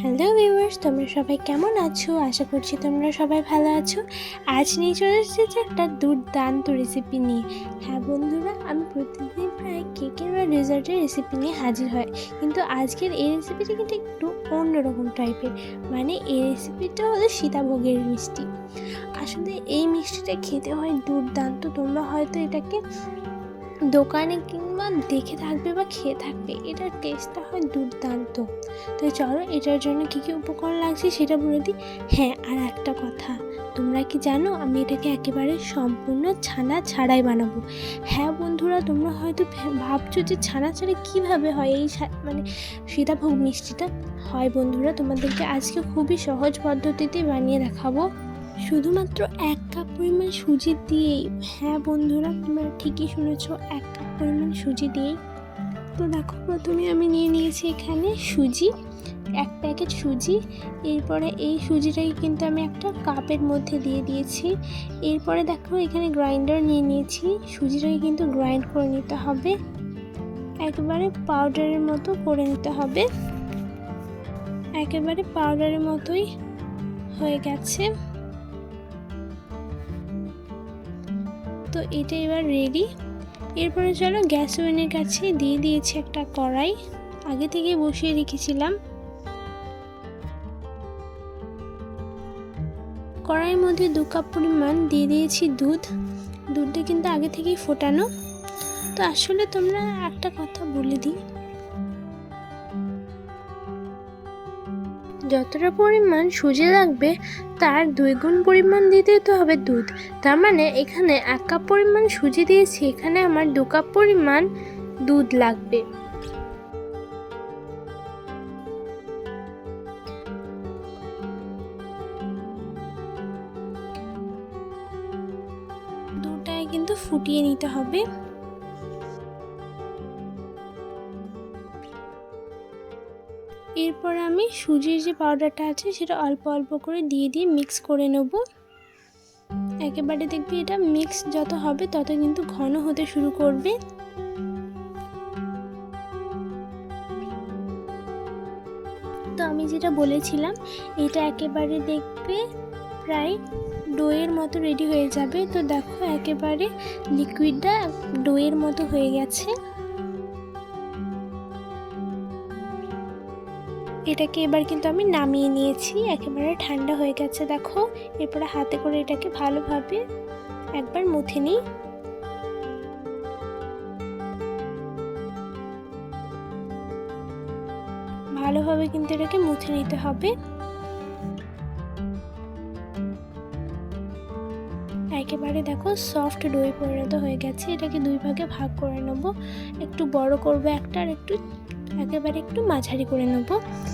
Hello viewers তোমরা সবাই কেমন আছো? আশা করছি তোমরা সবাই ভালো আছো। আজ নিয়ে চলে এসেছি একটা দুর্দান্ত রেসিপি নিয়ে। হ্যাঁ বন্ধুরা, আমি প্রতিদিন প্রায় কেকের বা ডেজার্টের রেসিপি নিয়ে হাজির হয় কিন্তু আজকের এই রেসিপিটা কিন্তু একটু অন্যরকম টাইপের মানে এই রেসিপিটা হলো সীতাভোগের মিষ্টি। আসলে এই মিষ্টিটা খেতে হয় দুর্দান্ত। তোমরা হয়তো এটাকে দোকানে কিংবা দেখে থাকবে বা খেয়ে থাকবে, এটার টেস্টটা হয় দুর্দান্ত। তো চলো, এটার জন্য কী কী উপকরণ লাগছে সেটা বলে দিই। হ্যাঁ আর একটা কথা, তোমরা কি জানো আমি এটাকে একেবারে সম্পূর্ণ ছানা ছাড়াই বানাবো? হ্যাঁ বন্ধুরা, তোমরা হয়তো ভাবছ যে ছানা ছাড়া কীভাবে হয় এই মানে সীতাভোগ মিষ্টিটা? হয় বন্ধুরা, তোমাদেরকে আজকে খুবই সহজ পদ্ধতিতে বানিয়ে দেখাবো। শুধুমাত্র এক কাপ পরিমাণ সুজি দিয়েই হ্যাঁ বন্ধুরা, তোমরা ঠিকই শুনেছো, এক কাপ পরিমাণ সুজি দিয়েই। তো দেখো, প্রথমে আমি নিয়ে নিয়েছি এখানে সুজি, এক প্যাকেট সুজি। এরপরে এই সুজিটাকে কিন্তু আমি একটা কাপের মধ্যে দিয়ে দিয়েছি। এরপরে দেখো, এখানে গ্রাইন্ডার নিয়ে নিয়েছি। সুজিটাকে কিন্তু গ্রাইন্ড করে নিতে হবে। একেবারে পাউডারের মতো করে নিতে হবে। একেবারে পাউডারের মতোই হয়ে গেছে। তো এটা এবার রেডি এরপরে চলো গ্যাস ওভেনের কাছে দিয়ে দিয়েছি একটা কড়াই। আগে থেকে বসিয়ে রেখেছিলাম। কড়াইয়ের মধ্যে দু কাপ পরিমাণ দিয়ে দিয়েছি দুধ। দুধটা কিন্তু আগে থেকেই ফোটানো। তো আসলে তোমরা একটা কথা বলে দিই। যতটা পরিমাণ সুজি লাগবে, তার দুই গুণ পরিমাণ দিতে তো হবে দুধ। তার মানে এখানে এক কাপ পরিমাণ সুজি দিয়েছি, এখানে আমার দু কাপ পরিমাণ দুধ লাগবে। দুটায় কিন্তু ফুটিয়ে নিতে হবে। এরপর আমি সুজির যে পাউডারটা আছে সেটা অল্প অল্প করে দিয়ে দিয়ে মিক্স করে নেব। একেবারে দেখবি এটা মিক্স যত হবে তত কিন্তু ঘন হতে শুরু করবে। তো আমি যেটা বলেছিলাম, এটা একেবারে দেখবে প্রায় ডোয়ের মতো রেডি হয়ে যাবে। তো দেখো একেবারে লিকুইডটা ডোয়ের মতো হয়ে গেছে। এটাকে এবার কিন্তু আমি নামিয়ে নিয়েছি, একেবারে ঠান্ডা হয়ে গেছে, দেখো। এরপরে হাতে করে এটাকে ভালোভাবে একবার মুথে নিই। ভালোভাবে কিন্তু এটাকে মুছে নিতে হবে। একেবারে দেখো সফট ডোয়ে পরিণত হয়ে গেছে, এটাকে দুই ভাগে ভাগ করে নেব। একটু বড় করব একটা আর একটু একেবারে একটু মাঝারি করে নেব।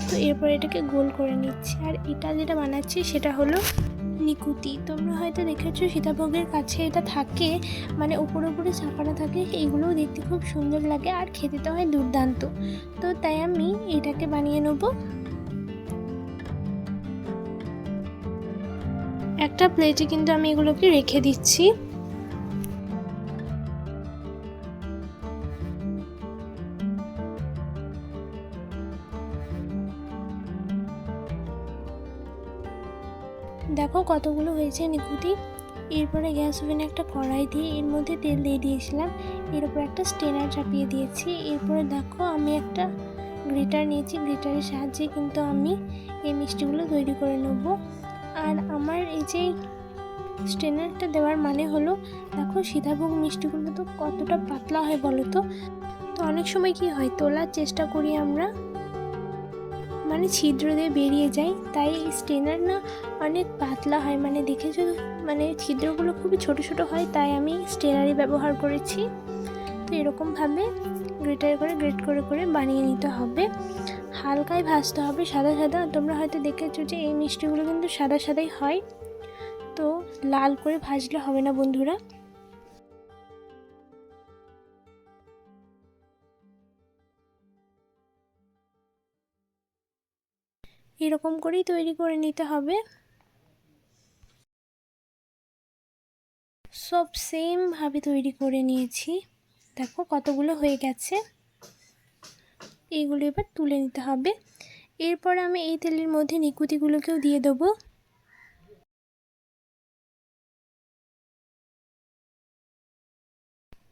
তো এরপর এটাকে গোল করে নিচ্ছি। আর এটা যেটা বানাচ্ছি সেটা হলো নিকুতি। তোমরা হয়তো দেখেছ সীতাভোগের কাছে এটা থাকে মানে উপরে উপরে চাপানো থাকে, এইগুলোও দেখতে খুব সুন্দর লাগে আর খেতে তো হয় দুর্দান্ত। তো তাই আমি এটাকে বানিয়ে নেব। একটা প্লেটে কিন্তু আমি এগুলোকে রেখে দিচ্ছি। দেখো কতগুলো হয়েছে নিকুতি। এরপরে গ্যাস ওভেনে একটা কড়াই দিয়ে এর মধ্যে তেল দিয়ে দিয়েছিলাম। এর উপর একটা স্টেনার চাপিয়ে দিয়েছি। এরপরে দেখো আমি একটা গ্রেটার নিয়েছি। গ্রেটারের সাহায্যে কিন্তু আমি এই মিষ্টিগুলো তৈরি করে নেব। আর আমার এই যে স্ট্রেনারটা দেওয়ার মানে হলো, দেখো সীতাভোগ মিষ্টিগুলো তো কতটা পাতলা হয় বলো তো? তো অনেক সময় কি হয়, তোলার চেষ্টা করি আমরা মানে ছিদ্র দিয়ে বেরিয়ে যায় তাই এই স্টেনার না অনেক পাতলা হয়। মানে দেখেছ? মানে ছিদ্রগুলো খুবই ছোট ছোট হয়, তাই আমি স্টেনারই ব্যবহার করেছি। তো এরকমভাবে গ্রেটার করে, গ্রেট করে করে বানিয়ে নিতে হবে। হালকায় ভাজতে হবে সাদা সাদা। তোমরা হয়তো দেখেছ যে এই মিষ্টিগুলো কিন্তু সাদা সাদাই হয়। তো লাল করে ভাজলে হবে না বন্ধুরা। এরকম করেই তৈরি করে নিতে হবে। সব সেমভাবে তৈরি করে নিয়েছি। দেখো কতগুলো হয়ে গেছে। এইগুলো এবার তুলে নিতে হবে। এরপর আমি এই তেলের মধ্যে নিকুতিগুলোকেও দিয়ে দেবো।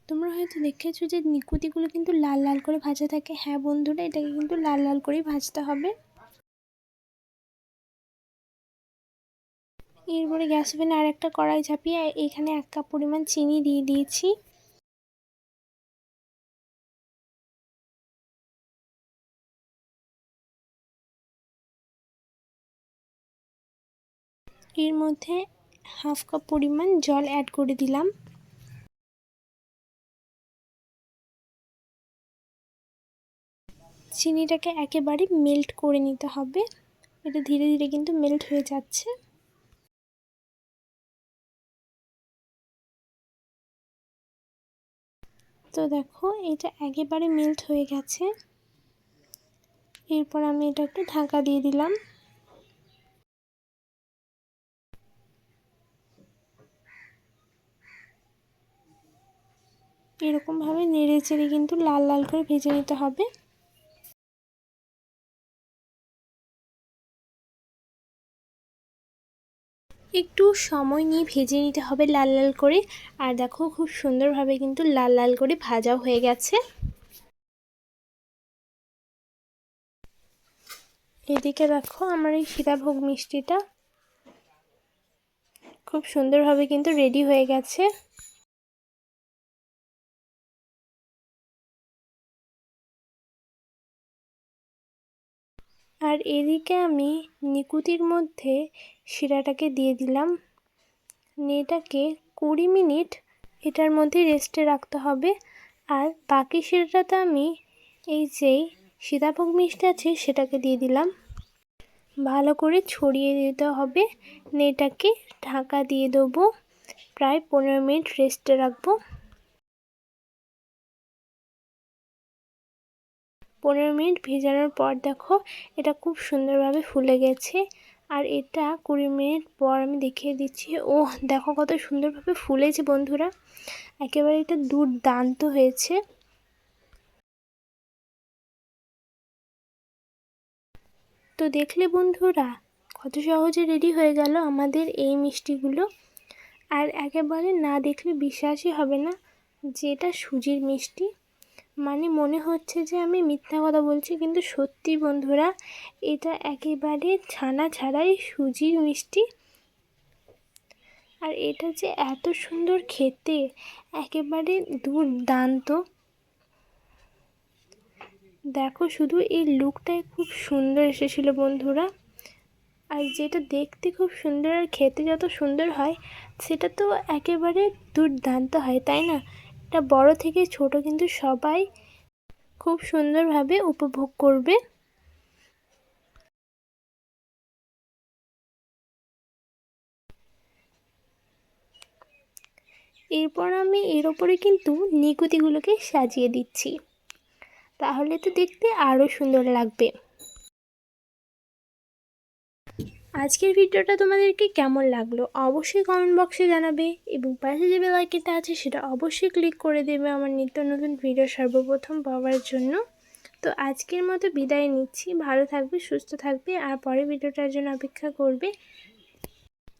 তোমরা হয়তো দেখেছ যে নিকুতিগুলো কিন্তু লাল লাল করে ভাজা থাকে। হ্যাঁ বন্ধুরা, এটাকে কিন্তু লাল লাল করেই ভাজতে হবে। এরপরে গ্যাস ওভেনে আর একটা কড়াই চাপিয়ে এখানে এক কাপ পরিমাণ চিনি দিয়ে দিয়েছি। এর মধ্যে হাফ কাপ পরিমাণ জল অ্যাড করে দিলাম। চিনিটাকে একেবারে মেল্ট করে নিতে হবে। এটা ধীরে ধীরে কিন্তু মেল্ট হয়ে যাচ্ছে। তো দেখো, এটা একেবারে মেল্ট হয়ে গেছে। এরপর আমি এটা একটু ঢাকা দিয়ে দিলাম। এরকমভাবে নেড়ে চেড়ে কিন্তু লাল লাল করে ভেজে নিতে হবে। একটু সময় নিয়ে ভেজে নিতে হবে লাল লাল করে। আর দেখো খুব সুন্দরভাবে কিন্তু লাল লাল করে ভাজাও হয়ে গেছে। এদিকে দেখো আমার এই সীতাভোগ মিষ্টিটা খুব সুন্দরভাবে কিন্তু রেডি হয়ে গেছে। আর এদিকে আমি নিকুতির মধ্যে শিরাটাকে দিয়ে দিলাম। এটাকে কুড়ি মিনিট এটার মধ্যে রেস্টে রাখতে হবে। আর বাকি শিরাটাতে আমি এই যেই সীতাভোগ মিষ্টি আছে সেটাকে দিয়ে দিলাম। ভালো করে ছড়িয়ে দিতে হবে। এটাকে ঢাকা দিয়ে দেবো। প্রায় পনেরো মিনিট রেস্টে রাখব। পনেরো মিনিট ভেজানোর পর দেখো এটা খুব সুন্দরভাবে ফুলে গেছে। আর এটা কুড়ি মিনিট পর আমি দেখিয়ে দিচ্ছি। ও দেখো কত সুন্দরভাবে ফুলেছে বন্ধুরা। একেবারে এটা দুর্দান্ত হয়েছে। তো দেখলে বন্ধুরা, কত সহজে রেডি হয়ে গেল আমাদের এই মিষ্টিগুলো। আর একেবারে না দেখলে বিশ্বাসই হবে না যে এটা সুজির মিষ্টি। মানে মনে হচ্ছে যে আমি মিথ্যা কথা বলছি, কিন্তু সত্যি বন্ধুরা, এটা একেবারে ছানা ছাড়াই সুজির মিষ্টি। আর এটা যে এত সুন্দর খেতে, একেবারে দুর্দান্ত। দেখো, শুধু এই লুকটাই খুব সুন্দর এসেছিল বন্ধুরা। আর যেটা দেখতে খুব সুন্দর আর খেতে যত সুন্দর হয়, সেটা তো একেবারে দুর্দান্ত হয়, তাই না? এটা বড় থেকে ছোট কিন্তু সবাই খুব সুন্দরভাবে উপভোগ করবে। এরপর আমি এর ওপরে কিন্তু নিকুতিগুলোকে সাজিয়ে দিচ্ছি। তাহলে তো দেখতে আরও সুন্দর লাগবে। আজকের ভিডিওটা তোমাদেরকে কেমন লাগল অবশ্যই কমেন্ট বক্সে জানাবে এবং পাশে যে বেলাইকিটা আছে সেটা অবশ্যই ক্লিক করে দেবে আমার নিত্য নতুন ভিডিও সর্বপ্রথম পাওয়ার জন্য। তো আজকের মতো বিদায় নিচ্ছি। ভালো থাকবে, সুস্থ থাকবে আর পরে ভিডিওটার জন্য অপেক্ষা করবে।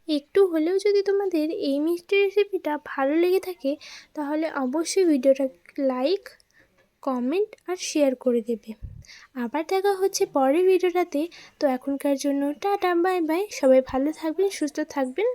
একটু হলেও যদি তোমাদের এই মিষ্টি রেসিপিটা ভালো লেগে থাকে, তাহলে অবশ্যই ভিডিওটা লাইক কমেন্ট আর শেয়ার করে দেবে। আবার দেখা হচ্ছে পরের ভিডিওটাতে। তো এখনকার জন্য টাটা, বাই বাই। সবাই ভালো থাকবেন, সুস্থ থাকবেন।